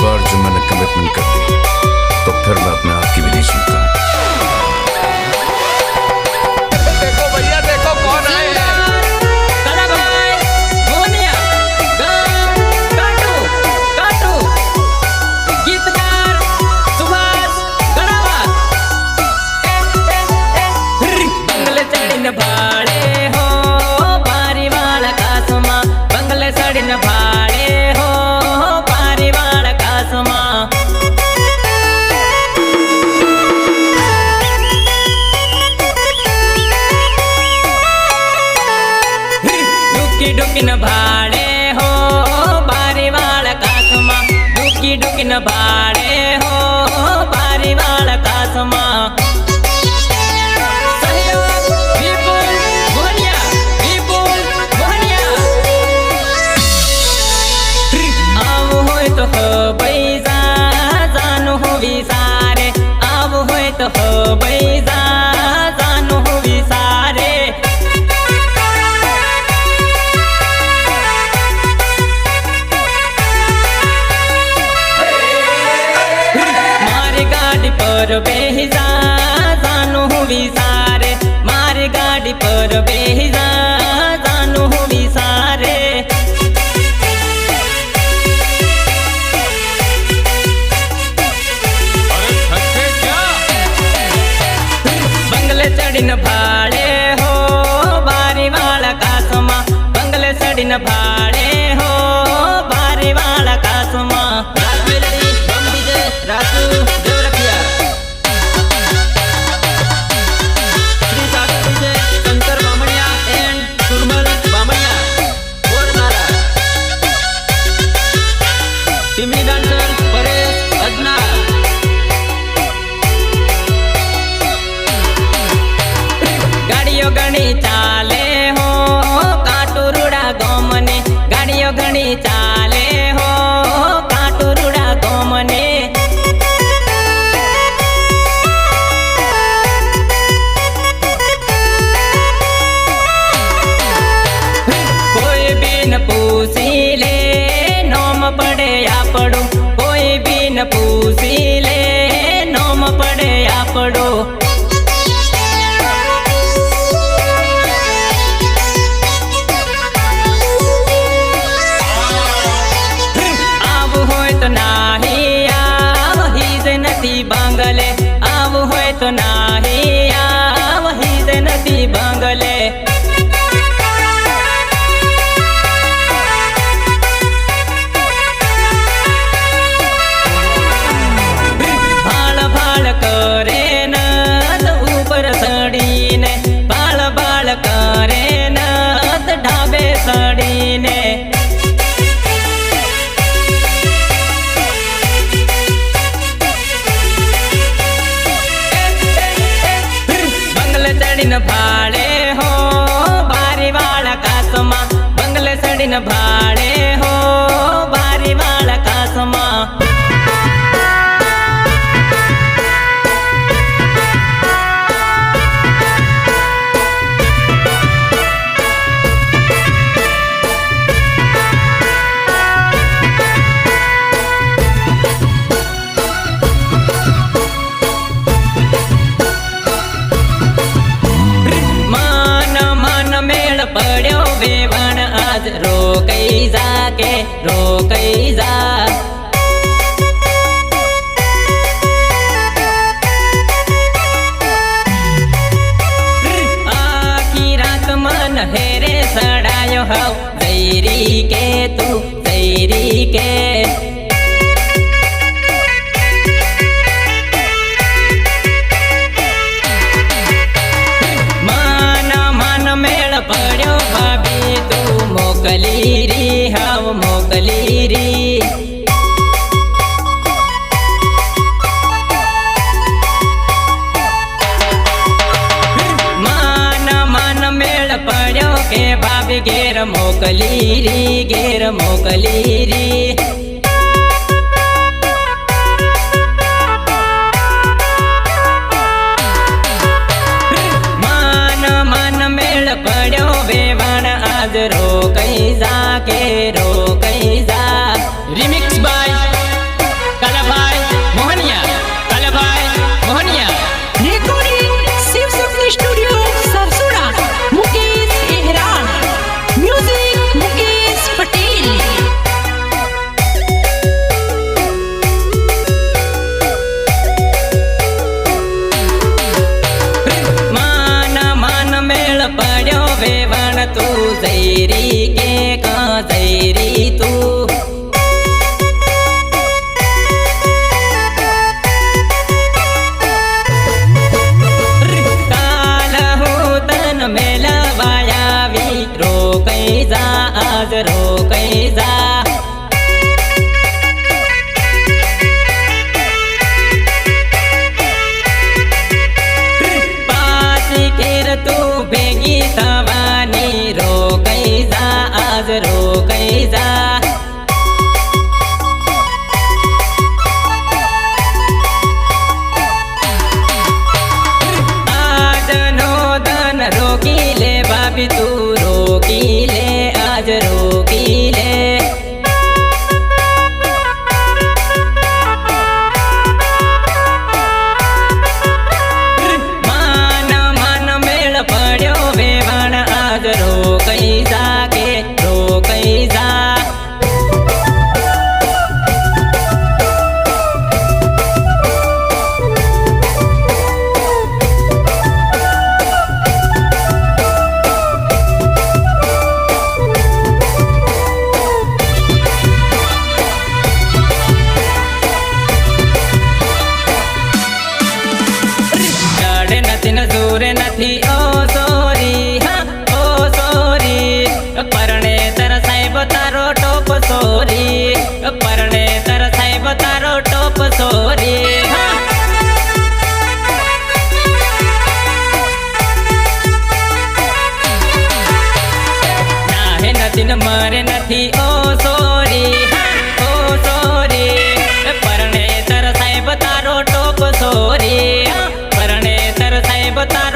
बार जो मैंने कमिटमेंट कर दी तो फिर मैं अपने आप की भी नहीं सुनता પૂછી ಮಾಡಿನ ಭಾ હવ તૈરી કે તું તૈરી કે ಮೋಕಲಿರಿ ಗೇರ ಮೋಕಲಿರಿ. Isa बताए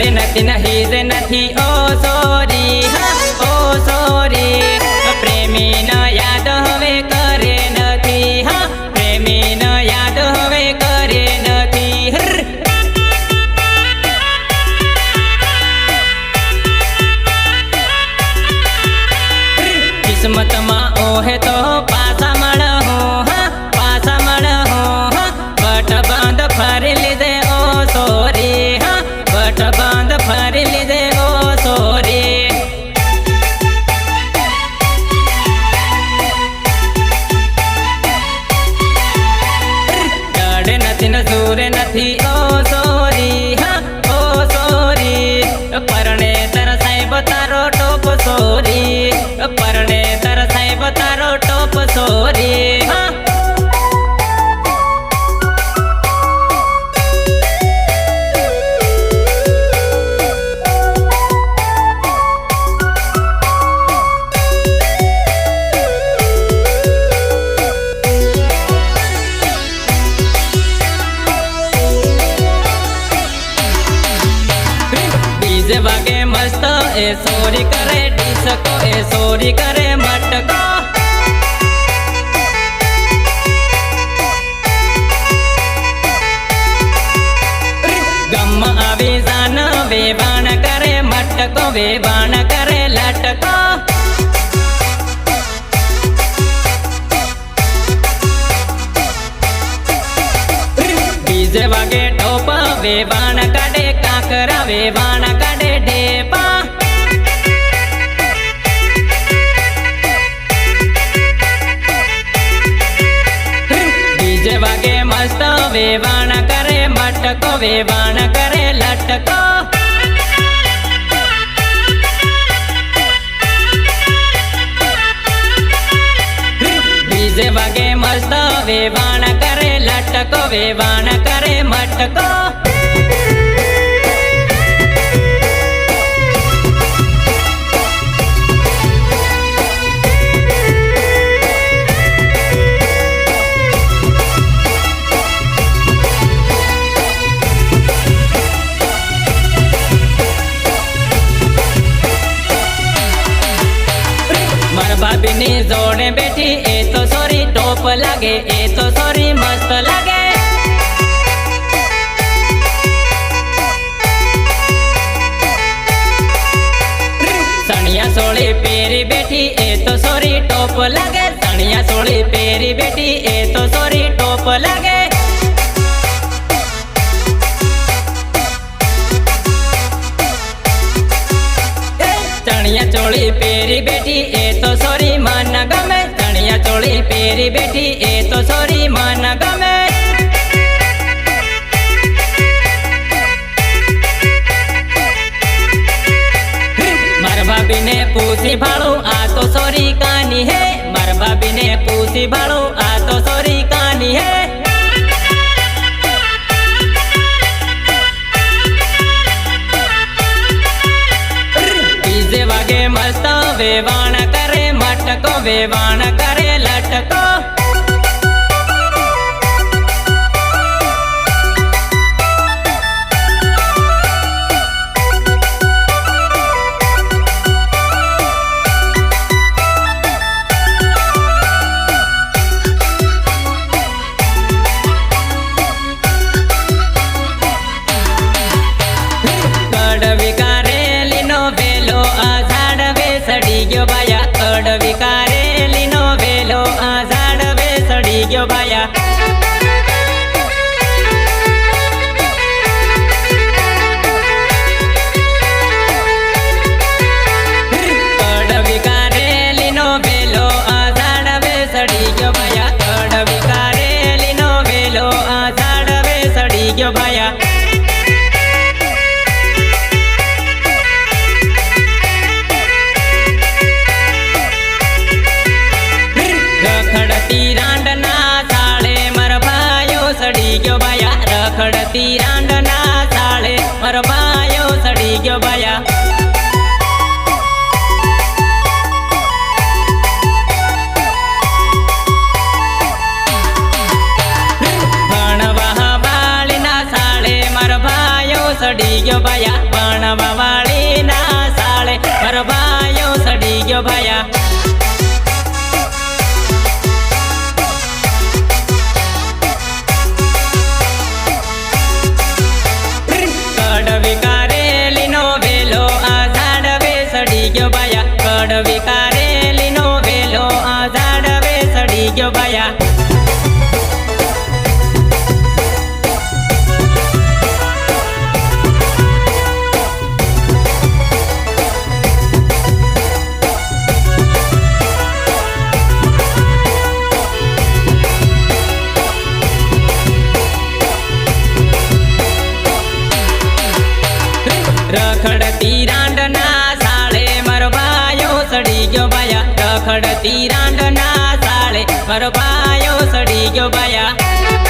નથી નથી ઓ સોરી वे बाण काढे काकरा वे बाण काढे डेपा डीजे वागे मस्त वे बाण करे मटको वे बाण करे, लटको. डीजे मस्त वे बाण करे लटको वे बाण करे, मटको. જોડે બેઠી એ તો સોરી ટોપ લાગે એ તો સોરી મસ્ત લાગે સણિયા સોળી પહેરી બેઠી એ તો સોરી ટોપ લાગે સણિયા સોળી પહેરી બેઠી એ તો સોરી ટોપ લાગે ચણિયા ચોળી પહેરી બેઠી એ તો સોરી મન ગમે ચણિયા ચોળી પહેરી બેઠી, એ તો સોરી મન ગમે. મારા ભાભીને પૂછી ભાળું, આ તો સોરી કાની હે. મારા ભાભીને પૂછી ભાળું, આ તો સોરી કાની હે. બીજે વાગે મસ્ત મટકો વેવાણ કરે લટકો. કડવી કારેલીનો વેલો આ ઝાડવે સડી ગયો ભાયા કડવી ભાયા રખડતી રાંડના સાળે મારા ભાઈઓ સડી ગયો ભાયા સડી ગયો ભાયા ભણવા વાળીના સાળે મારા ભાયા રખડતી રાંડના સાળે મારો પાયો સડી ગયો ભાયા.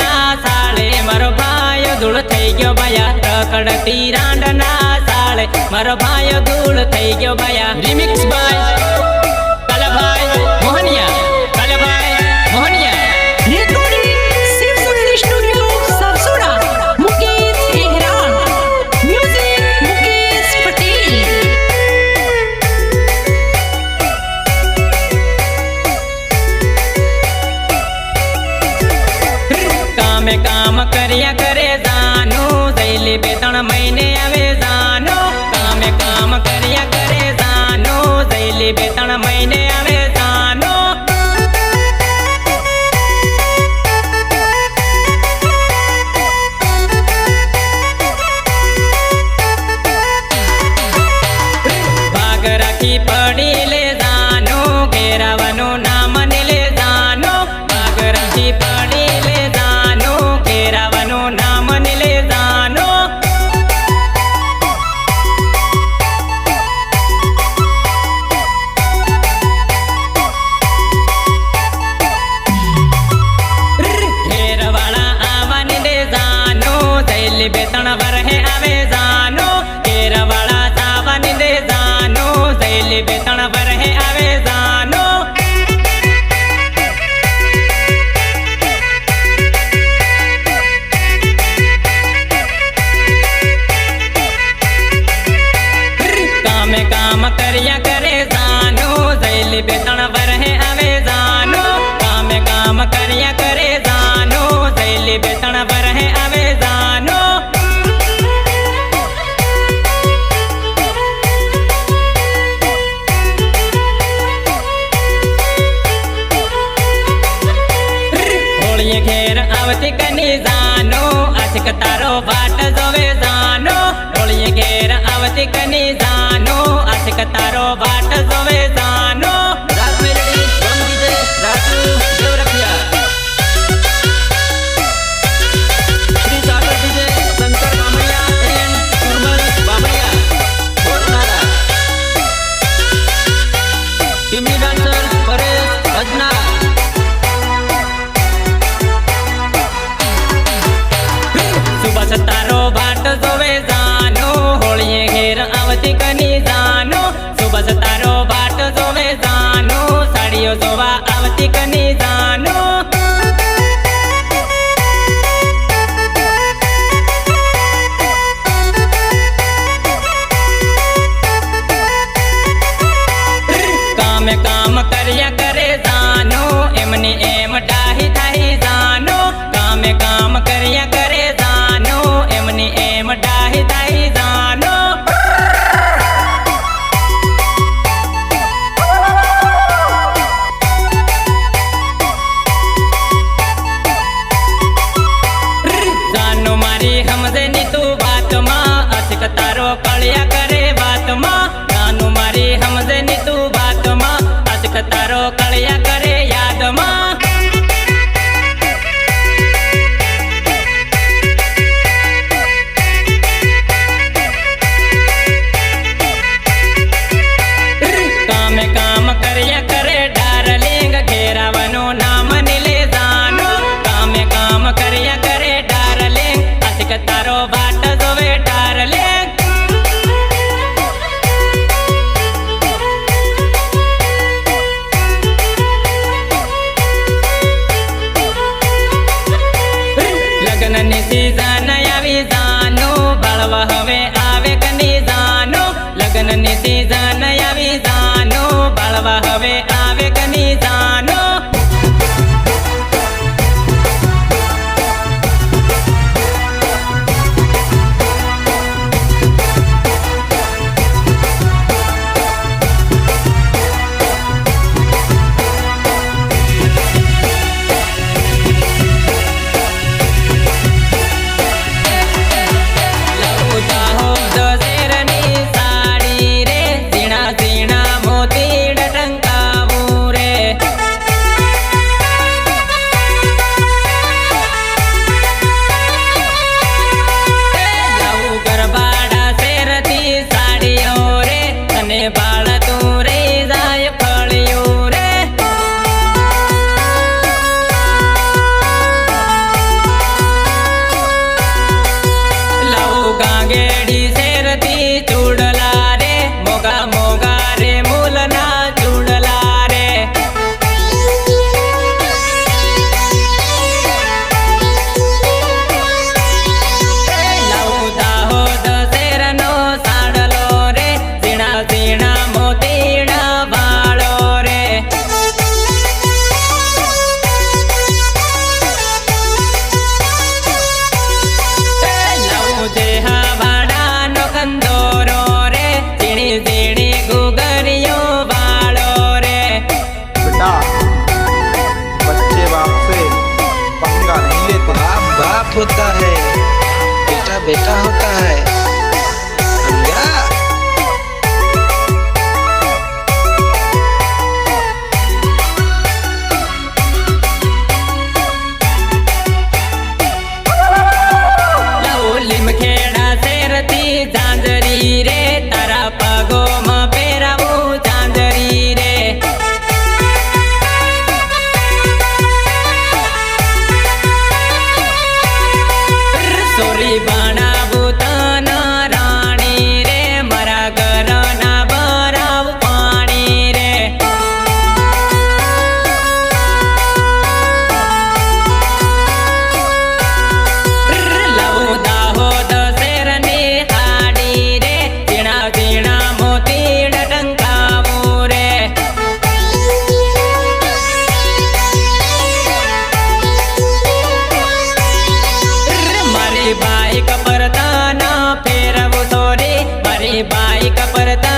ધૂળ થઈ ગયો ભયા રકડતી રાંડના સાળે મારો ભાઈ ધૂળ થઈ ગયો ભયા રિમિક્સ બાય કલભાઈ મોહનિયા કલભાઈ મોહનિયા કામ કર્યા કરે 别当了没 ની ઘેર આવતી કની જાનો? આશિક તારો વાટ જોવે જાનો? ઢોળીએ ઘેર આવતી કની જાનો? આશિક તારો વાટ જોવે જાનો? yo te va नायिका परता